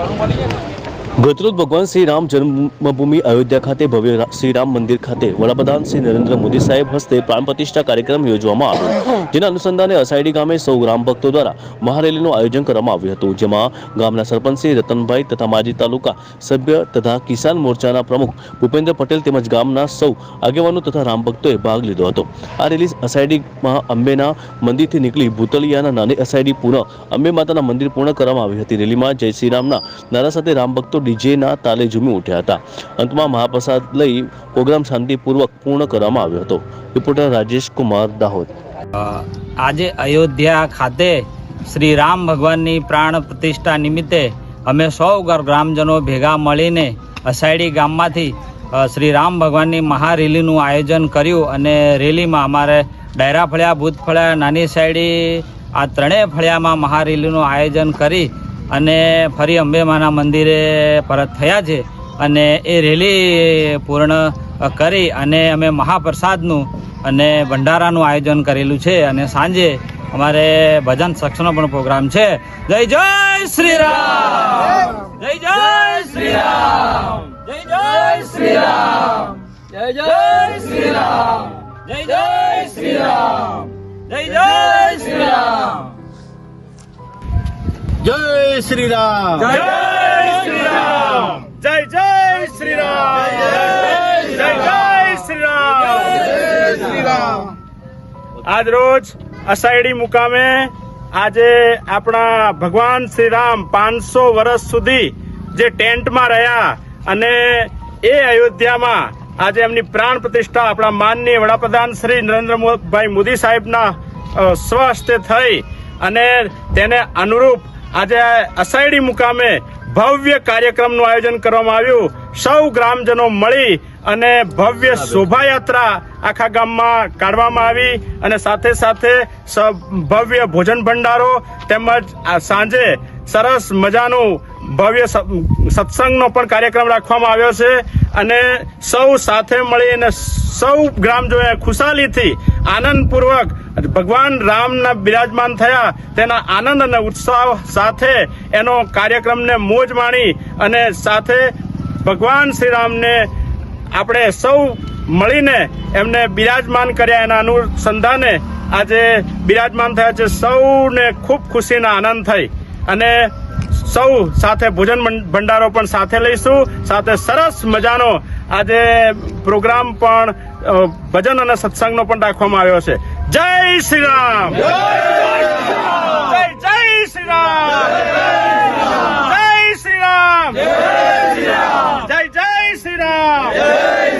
warung palingnya ગતરોજ ભગવાન શ્રી રામ જન્મભૂમિ અયોધ્યા ખાતે ભવ્ય શ્રી રામ મંદિર ખાતે વડાપ્રધાન શ્રી નરેન્દ્ર મોદી સાહેબ હસ્તે પ્રાણ પ્રતિષ્ઠા કાર્યક્રમ યોજવામાં આવ્યો. જેના અનુસંધાને અસાયડી ગામે સૌ ગ્રામ ભક્તો દ્વારા મહારેલીનું આયોજન કરવામાં આવ્યું હતું, જેમાં ગામના સરપંચ શ્રી રતનભાઈ તથા માજી તાલુકા સભ્ય તથા કિસાન મોરચાના પ્રમુખ ભૂપેન્દ્ર પટેલ તેમજ ગામના સૌ આગેવાનો તથા રામ ભક્તોએ ભાગ લીધો હતો. આ રેલી અસાયડીમાં અંબેના મંદિરથી નીકળી ભૂતલિયાના નાની અસાયડી પુનઃ અંબે માતાના મંદિર પૂર્ણ કરવામાં આવી હતી. રેલીમાં જય શ્રી રામના નારા સાથે રામ ભક્તો ડીજેના તાલે ઝૂમી ઉઠ્યા હતા. અંતમાં મહાપ્રસાદ લઈ પ્રોગ્રામ શાંતિપૂર્વક પૂર્ણ કરવામાં આવ્યો હતો. રિપોર્ટર રાજેશ કુમાર દાહોદ. આજે અયોધ્યા ખાતે શ્રી રામ ભગવાનની પ્રાણ પ્રતિષ્ઠા નિમિત્તે અમે સૌ ગ્રામજનો ભેગા મળીને અસાયડી ગામમાંથી શ્રી રામ ભગવાનની મહારેલીનું આયોજન કર્યું અને રેલીમાં અમારે ડાયરા ફળિયા, ભૂત ફળિયા, નાની સાયડી, આ ત્રણેય ફળિયામાં મહારેલીનું આયોજન કરી અને ફરી અંબેમાના મંદિરે પરત થયા છે અને એ રેલી પૂર્ણ કરી અને અમે મહાપ્રસાદનું અને ભંડારાનું આયોજન કરેલું છે અને સાંજે અમારે ભજન સક્ષનો પણ પ્રોગ્રામ છે. જય જય શ્રી રામ જય જય શ્રી રામ જય જય શ્રી રામ જય જય શ્રી રામ જય જય શ્રી રામ જય જય શ્રી રામ જય શ્રી રામ જય શ્રી રામ જય જય શ્રી રામ જય જય શ્રી રામ આજ રોજ અસાયડી મુકામે આજે આપણા ભગવાન શ્રી રામ પાંચસો વર્ષ સુધી જે ટેન્ટમાં રહ્યા અને એ અયોધ્યામાં આજે એમની પ્રાણ પ્રતિષ્ઠા આપણા માનનીય વડાપ્રધાન શ્રી નરેન્દ્રભાઈ મોદી સાહેબના સ્વસ્થ થઈ અને તેને અનુરૂપ આજે અસાયડી મુકામે ભવ્ય કાર્યક્રમનું આયોજન કરવામાં આવ્યું. સૌ ગ્રામજનો મળી અને ભવ્ય શોભાયાત્રા આખા ગામમાં કાઢવામાં આવી અને સાથે સાથે સ- ભવ્ય ભોજન ભંડારો તેમજ સાંજે સરસ મજાનું ભવ્ય સત્સંગનો પણ કાર્યક્રમ રાખવામાં આવ્યો છે. અને સૌ સાથે મળીને સૌ ગ્રામજનોએ ખુશાલીથી આનંદપૂર્વક ભગવાન રામના બિરાજમાન થયા તેના આનંદ અને ઉત્સાહ સાથે એનો કાર્યક્રમને મોજ માણી અને સાથે ભગવાન શ્રી રામને આપણે સૌ મળીને એમને બિરાજમાન કર્યા એના અનુસંધાને આજે બિરાજમાન થયા છે સૌને ખૂબ ખુશીના આનંદ થઈ. અને સૌ સાથે ભોજન ભંડારો પણ સાથે લઈશું સાથે સરસ મજાનો આજે પ્રોગ્રામ પણ ભજન અને સત્સંગનો પણ રાખવામાં આવ્યો છે જય શ્રી રામ જય જય શ્રી રામ જય શ્રી રામ જય જય શ્રી રામ જય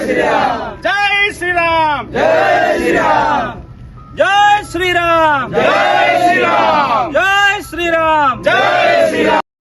શ્રી રામ જય શ્રી રામ જય શ્રી રામ જય શ્રી રામ